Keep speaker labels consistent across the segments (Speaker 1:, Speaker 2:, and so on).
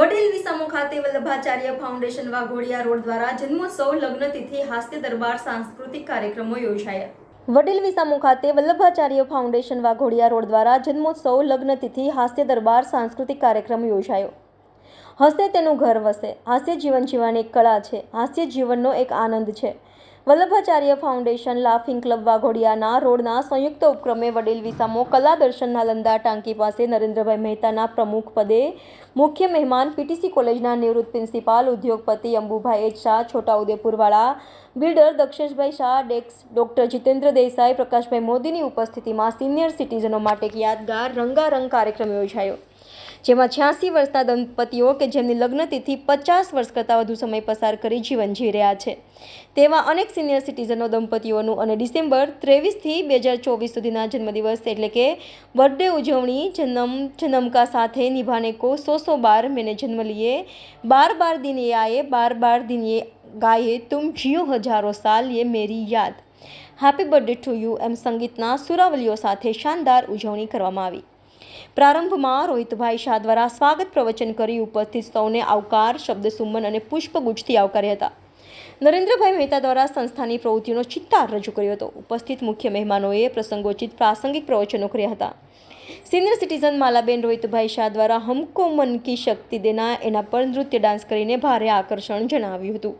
Speaker 1: વડીલ વિસામો ખાતે Vallabhacharya foundation Waghodia road દ્વારા જન્મોત્સવ લગ્ન તિથિ હાસ્ય દરબાર સાંસ્કૃતિક કાર્યક્રમો યોજાયા. વડીલ વિસામો ખાતે વલ્લભાચાર્ય ફાઉન્ડેશન વાઘોડિયા રોડ દ્વારા જન્મોત્સવ લગ્ન તિથિ હાસ્ય દરબાર સાંસ્કૃતિક કાર્યક્રમ યોજાયો. હસે તેનું ઘર વસે. હાસ્ય જીવન જીવવાની એક કળા છે. હાસ્ય જીવનનો એક આનંદ છે. વલ્લભાચાર્ય ફાઉન્ડેશન, લાફિંગ ક્લબ વાઘોડિયાના રોડના સંયુક્ત ઉપક્રમે વડીલ વિસામો કલા દર્શન નાલંદા ટાંકી પાસે નરેન્દ્રભાઈ મહેતાના પ્રમુખ પદે મુખ્ય મહેમાન પીટીસી કોલેજના નિવૃત્ત પ્રિન્સિપાલ ઉદ્યોગપતિ અંબુભાઈ શાહ, છોટાઉદેપુરવાળા બિલ્ડર દક્ષેશભાઈ શાહ ડેક્સ ડોક્ટર જીતેન્દ્ર દેસાઈ, પ્રકાશભાઈ મોદીની ઉપસ્થિતિમાં સિનિયર સિટીઝનો માટે યાદગાર રંગારંગ કાર્યક્રમ યોજાયો. જેમાં છ્યાસી વર્ષના દંપતીઓ કે જેમની લગ્નતિથિ પચાસ વર્ષ કરતાં વધુ સમય પસાર કરી જીવન જી રહ્યા છે. તેવા અનેક સિનિયર સિટીઝનો દંપતીઓનું અને ડિસેમ્બર ત્રેવીસથી બે હજાર ચોવીસ સુધીના જન્મદિવસ એટલે કે બર્થડે ઉજવણી જન્મ, જન્મકા સાથે નિભાને કો સો સો બાર મેને જન્મ લીએ. બાર બાર દિન એ આયે, બાર બાર દિન એ ગાયે, તુમ જીઓ હજારો સાલ યે મેરી યાદ. હેપી બર્થડે ટુ યુ એમ સંગીતના સુરાવલીઓ સાથે શાનદાર ઉજવણી કરવામાં આવી. પ્રારંભમાં રોહિતભાઈ શાહ દ્વારા સ્વાગત પ્રવચન કરી ઉપસ્થિત સૌને આવકાર, શબ્દ સુમન અને પુષ્પગુચ્છથી આવકાર્યા હતા. નરેન્દ્રભાઈ મહેતા દ્વારા સંસ્થાની પ્રવૃત્તિઓનો ચિત્તાર રજૂ કર્યો હતો. ઉપસ્થિત મુખ્ય મહેમાનોએ પ્રસંગોચિત પ્રાસંગિક પ્રવચનો કર્યા હતા. સિનિયર સિટીઝન માલાબેન રોહિતભાઈ શાહ દ્વારા હમકો મન કી શક્તિ દેના એના પર નૃત્ય ડાન્સ કરીને ભારે આકર્ષણ જણાવ્યું હતું.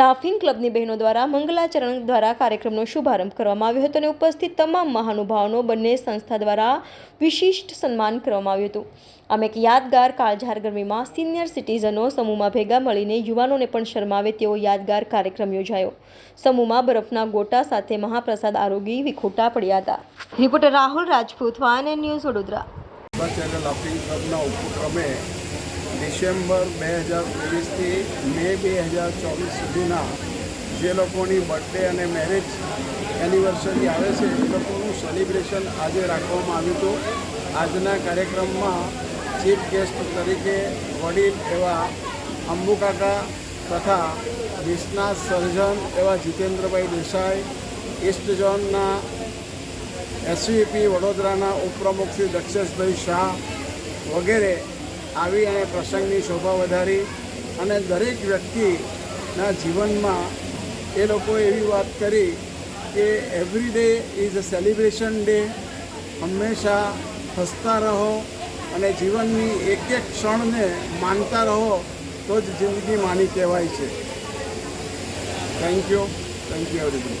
Speaker 1: લાફિંગ ક્લબની બહેનો દ્વારા મંગલાચરણ દ્વારા કાર્યક્રમનો શુભારંભ કરવામાં આવ્યો હતો અને ઉપસ્થિત તમામ મહાનુભાવોનો બંને સંસ્થા દ્વારા વિશિષ્ટ સન્માન કરવામાં આવ્યું હતું. આમ એક યાદગાર કાળઝાર ગરમીમાં સિનિયર સિટીઝનો સમૂહમાં ભેગા મળીને યુવાનોને પણ શરમાવે તેવો યાદગાર કાર્યક્રમ યોજાયો. સમૂહમાં બરફના ગોટા સાથે મહાપ્રસાદ આરોગી વિખોટા પડ્યા હતા. રિપોર્ટર રાહુલ રાજપૂત, વાન ન્યૂઝ વડોદરા.
Speaker 2: ચેનલ ક્લબના ઉપક્રમે ડિસેમ્બર બે હજાર ત્રેવીસથી મે બે હજાર ચોવીસ સુધીના જે લોકોની બર્થડે અને મેરેજ એનિવર્સરી આવે છે, એ લોકોનું સેલિબ્રેશન આજે રાખવામાં આવ્યું હતું. આજના કાર્યક્રમમાં ચીફ ગેસ્ટ તરીકે વડીલ એવા અંબુકાકા તથા દેશના સર્જન એવા જીતેન્દ્રભાઈ દેસાઈ ઈસ્ટ ઝોનના એસવીપી વડોદરાના ઉપપ્રમુખ શ્રી દક્ષેશભાઈ શાહ વગેરે આવી અને પ્રસંગની શોભા વધારી અને દરેક વ્યક્તિના જીવનમાં એ લોકોએ એવી વાત કરી કે every day is a celebration day હંમેશા હસતા રહો અને જીવનની એક એક ક્ષણને માનતા રહો તો જ જિંદગી માની કહેવાય છે. Thank you thank you everybody